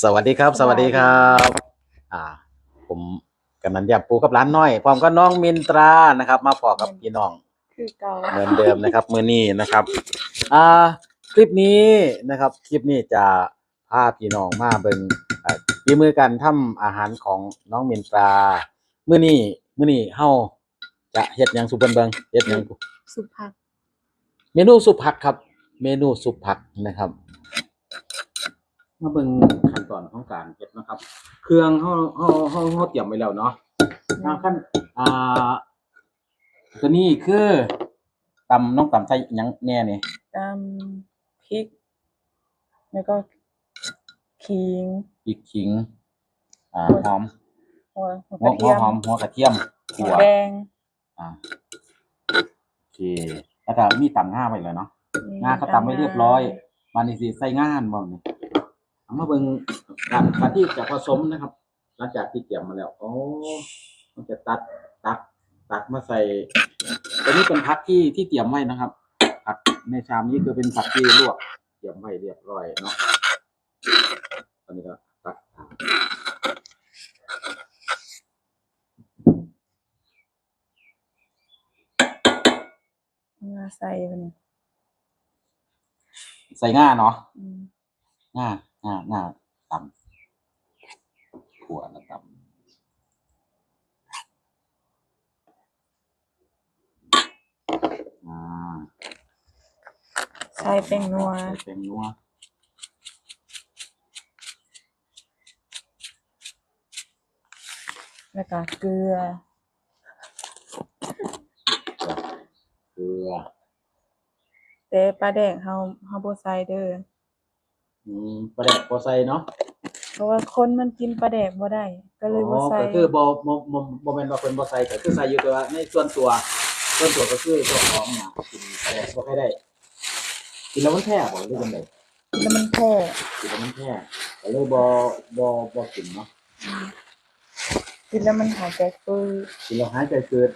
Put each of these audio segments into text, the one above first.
สวัสดีครับ สวัสดีครับ อ่า ผมกำนันยำปูกับร้านน้อยพร้อมก็น้องมินตรานะครับ มาพอกับพี่น้อง คือเก่าเหมือนเดิมนะครับ มือนี้นะครับ อ่า คลิปนี้นะครับ คลิปนี้จะพาพี่น้องมาเบิ่งอ่าฝีมือการทำอาหารของน้องมินตรามื้อนี้มื้อนี้เฮาจะเฮ็ดหยังสุเบิ่นเบิ่งเฮ็ดหยังสุภัก เมนูสุปผักครับ เมนูสุปผักนะครับ มาเบิ่งขั้นตอนของการเฮ็ดนะครับ เครื่องเฮาเฮาเฮาเฮาเตรียมไว้แล้วเนาะอ่าขั้นอ่าตัวนี้คือตำน้องตำใส่หยังแน่นี่ตำพริก แล้วก็ขิงพริกขิง อ่าหัวหอมหัวหัวหักวระเทียมหัวหอมหัวกระเทียมหัถั่ววแดงอ่าโอเคแล้วก็มีตำง่าไว้แล้วเนาะ งาเขาตำไว้เรียบร้อย มานี่สิใส่งานบ่นี่ เอามาเบิ่งการการที่จะผสมนะครับ หลังจากที่เตรียมมาแล้วโอ้มันจะตัดตักตักมาใส่ตัวนี้เป็นผักที่ที่เตรียมไว้นะครับผักในชามนี้คือเป็นผักที่ลวกเตรียมไว้เรียบร้อยเนาะตอนนี้ก็ตักงาใส่ไปเนี่ยใส่ง่าเนาะอืมง่า ง่าง่าตำถั่วแล้วตำอ่าใส่เป็นนัวใส่เป็นนัวแล้วก็เกลือ เกลือ แต่ปลาแดกเฮาเฮาบ่ใส่เด้อ อืมปลาแดกพอใส่เนาะเพราะว่าคนมันกินปลาแดกบ่ได้ ก็เลยบ่อ๋อใส่ก็คือบ่บ่บ่บ่แม่นว่าเพิ่นบ่ใส่ก็คือใส่อยู่แต่ว่าในส่วนตัว ส่วนตัวก็คือเจ้าของเนี่ยกินปลาแดกบ่ค่อยได้ กินแล้วมันแพ้บ่หรือจังไดแล้วมันแพ้กินแล้วมันแพ้ก็เลยบ่บ่บ่กินเนาะกินแล้วมันหายใจฟืดกินแล้วหายใจเกิด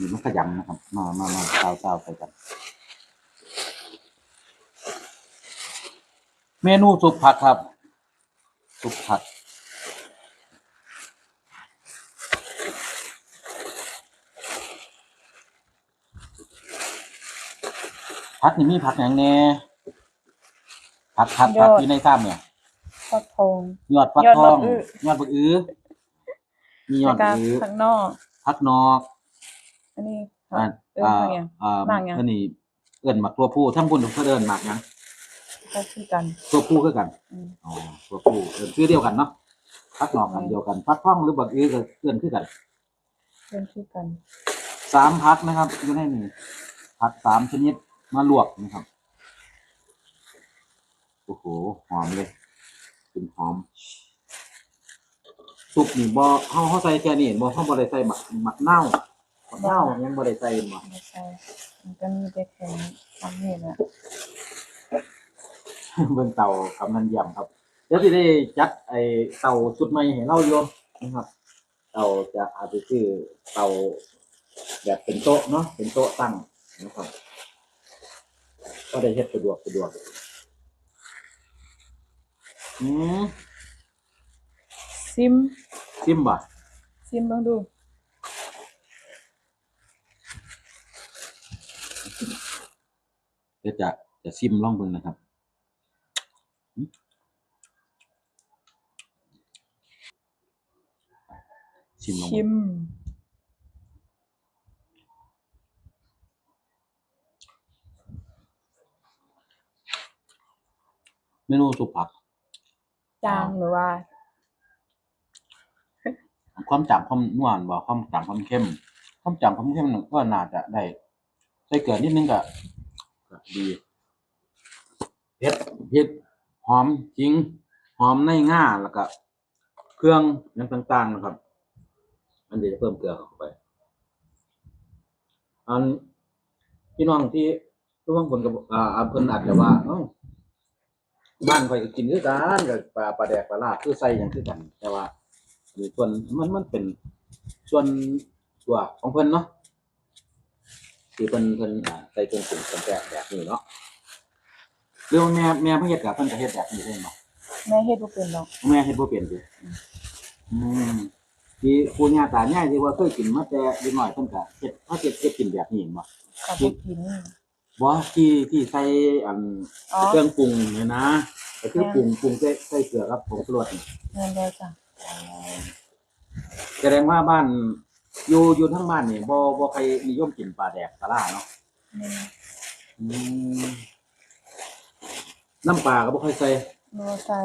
นี่มันขยำนะครับ มามามาเต้าๆใส่กัน เมนูสุปผักครับ สุปผักผักนี่มีผักอย่างแน่ผักผักผักอยู่ในซ้ำเนี่ยฟักทองยอดฟักยอดทบัอกงอื้อยอดบักอื้อมียอแล้วดก็บักอื้อข้างนอกผักนอก อันนี้อ่าเอิ้นอ่าว่าหยัง อ่าหมากหยัง อันนี้เอิ้นหมักตัวผู้ทั้งบุญเพื่อเดินหมักหยังก็คือกัน ตัวผู้คือกันอืม อ๋อตัวผู้เอิ้นชื่อเดียวกันเนาะผักนอกกันเดียวกันผักท่องหรือบักอื้อก็เอิ้นคือกันเพื่อนคือกัน สามผักนะครับอยู่ในนี้ผักสามชนิดมาลวกนะครับโอ้โหหอมเลยกลิ่นหอมสุกนี่บ่เฮาเฮาใส่แค่นี้บ่เฮาบ่ได้ใส่หมักหมักเน่าหมัก เน่ายังบ่ได้ใส่บ่ไม่ใช่มันก็มีแต่แข็งทำเห็นอะเบิ่งเตากำนันเยี่ยมครับ เดี๋ยวสิได้จัดไอ้เตาชุดใหม่ให้เราโยมนะครับ เตาจะอาจจะชื่อเตาแบบเป็นโต๊ะเนาะเป็นโต๊ะตั้งนะครับ ก็ได้เฮ็ดสะดวกสะดวกอืมซิมซิมบ่ซิมเบิ่งดู เดี๋ยวจะจะซิมลองเบิ่งนะครับอืมซิมลองชิเบิ่งมเมนูสุปผัก จางหรือว่า ความจำความนวลบ่ความจำความเข้ม ความจำความเข้มก็น่าจะได้ใส่เกลือนิดนึงก็ ก็ดีเผ็ดเผ็ดหอมจริง หอมในง่าแล้วก็เครื่องอยังต่างๆนะครับ อันเดี๋ยวจะเพิ่มเกลือเข้าไป อันพี่น้องที่ทุกคนกับอ่าเพิ่นอาจจะว่าเอ้าบ้านข่อยกินคือกันกับปลาปลาแดกปลาลาบคือใส่หยังคือกัน แต่ว่าส่วนมันมันเป็นส่วนตัวของเพิ่นเนาะ ที่เพิ่นเพิ่นอ่าใส่เครื่องปรุงเป็นแบบแบบนี้เนาะหรือว่าแม่แม่เพิ่นเฮ็ดกับเพิ่นก็เฮ็ดแบบนี้ได้บ่แม่เฮ็ดบ่เป็นดอกแม่เฮ็ดบ่เป็นติอืมที่ปู่ย่าตายายที่ว่าเคยกินมาแต่เด็กน้อยเพิ่นก็เฮ็ดเขาเฮ็ดเฮ็ดกินแบบนี้เห็นบ่ก็บ่กิน บ่ที่ที่ใส่อันอ๋อ เครื่องปรุงเนี่ยนะก็คือแม่ปรุงปรุงใส่ใส่เกลือกับผงชูรสนี่ แม่นแล้วจ้ะแสดงว่าบ้าน อยู่อยู่ทั้งบ้านนี่บ่บ่ใครนิยมกินปลาแดกปลาล่าเนาะแม่นอืมน้ำปลาก็บ่ค่อยใส่บ่ใส่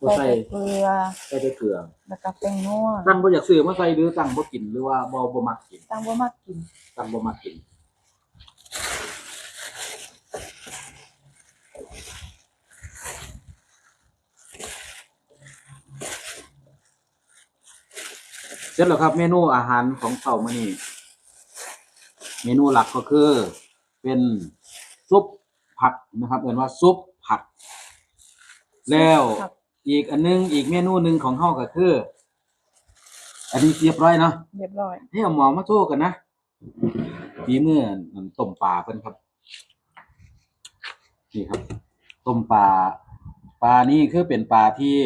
บ่ใส่ ใส่แต่เกลือใส่แต่เกลือแล้วก็แป้งนัวตั้งบ่อยากซื้อมาใส่หรือตั้งบ่กินหรือว่าบ่บ่มักกิน ตั้งบ่มักกินตั้งบ่มักกิน ร็จแล้วครับเมนูอาหารของเช้ามื้อนี้เมนูหลักก็คือ เป็นซุปผักนะครับเรียกว่าซุปผัก แล้วครับอีกอันนึงอีกเมนูหนึ่งของเฮาก็คือ อันนี้เรียบร้อยเนาะเรียบร้อยให้เอาหมอมาโชว์กันนะฝีมือน้ำต้มปลาเพิ่นครับนี่ครับ ต้มปลาปลานี่คือเป็นปลาที่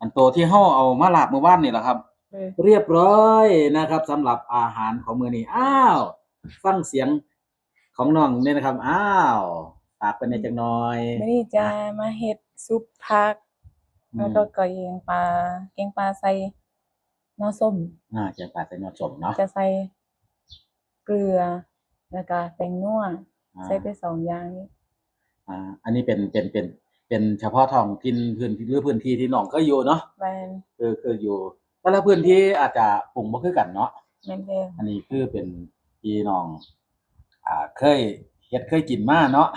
อันโตที่เฮาเอามาลาบเมื่อวานนี่แหละครับ เลยเรียบร้อยนะครับสำหรับอาหารของมื้อนี้อ้าวฟังเสียงของน้องเนี่ยนะครับ อ้าวฝากเป็นในจังน้อยมื้อนี้จะมาเฮ็ดซุปผักอืมแล้วก็แกงปลาแกงปลาใส่หน้อส้มอ่าแกงปลาใส่นอสมเนาะจะใส่เกลือแล้วก็แป้งนัวอ่าใส่ไปสองอย่างนี้อ่า อันนี้เป็นเป็นเป็นเป็นเฉพาะท้องถิ่นพื้นที่หรือพื้นที่ที่น้องก็อยู่เนาะแม่นคือคืออยู่ แต่ละพื้นที่อาจจะปรุงบ่คือกันเนาะ แม่นแล้วอันนี้คือเป็นพี่น้อง อ่าเคยเฮ็ดเคยกินมาเนาะ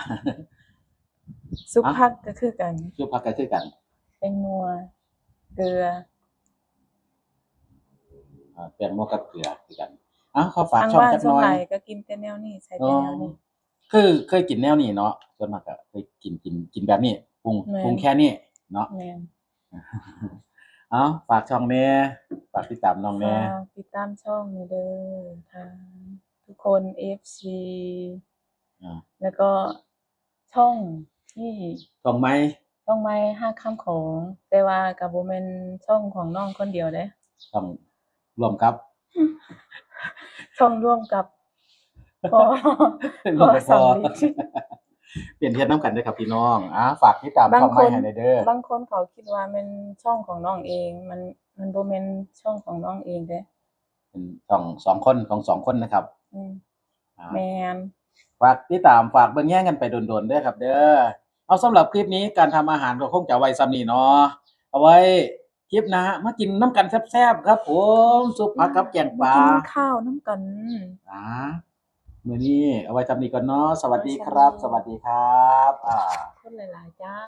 ซุปอะผักก็คือกันคือพักกันคือกันแป้งนัวเกลือ อ่าแป้งนวกับเกลือคือกันอ้าวขอฝากทางช่องบ้านจักส่วนหน่อใหญ่ยก็กินแต่แนวนี้ใส่อ๋แต่อแนวนี้ คือเคยกินแนวนี้เนาะส่วนมากก็เคยกินกินกินแบบนี้ปรุงแม่น ปรุงแค่นี้เนาะแม่น เอ้าฝากช่องแน่ฝากติดตามน้องแน่ฝากติดตามช่องนี้เด้อทางทุกคน FC อ่าแล้วก็ช่องที่ช่องไหมช่องไม้ห้าข้ามของแต่ว่ากับโบเมนช่องของน้องคนเดียวเด้ช่องรวมครับ ช่องร่วมกับพ่อรวมกับพอสำลิด เปลี่ยนเทียนน้ำกันด้วยครับพี่น้องอะฝากติดตามบางช่องคไม้นให้หน่อยเด้อบางคนเขาคิดว่ามันช่องของน้องเอง มันมันโบเมนช่องของน้องเองเด้เป็นช่องสองคนของสองคนนะครับอืมอ่า แมนฝากติดตามฝากเบิ่งแย่งกันไปโดนๆเด้อครับ เด้อเอาสำหรับคลิปนี้การทำอาหารก็คงจะไว้ซ้ำนี้เนาะเอาไว้คลิปหนะมากินน้ำกันแซ่บๆครับผมซุปผักกับแกงปลากินข้าวน้ำกัน อ่า มื้อนี้เอาไว้ซ้ำนี้ก่อนเนาะสวัสดีครับ สวัสดีครับอ่า คนหลายๆจ้า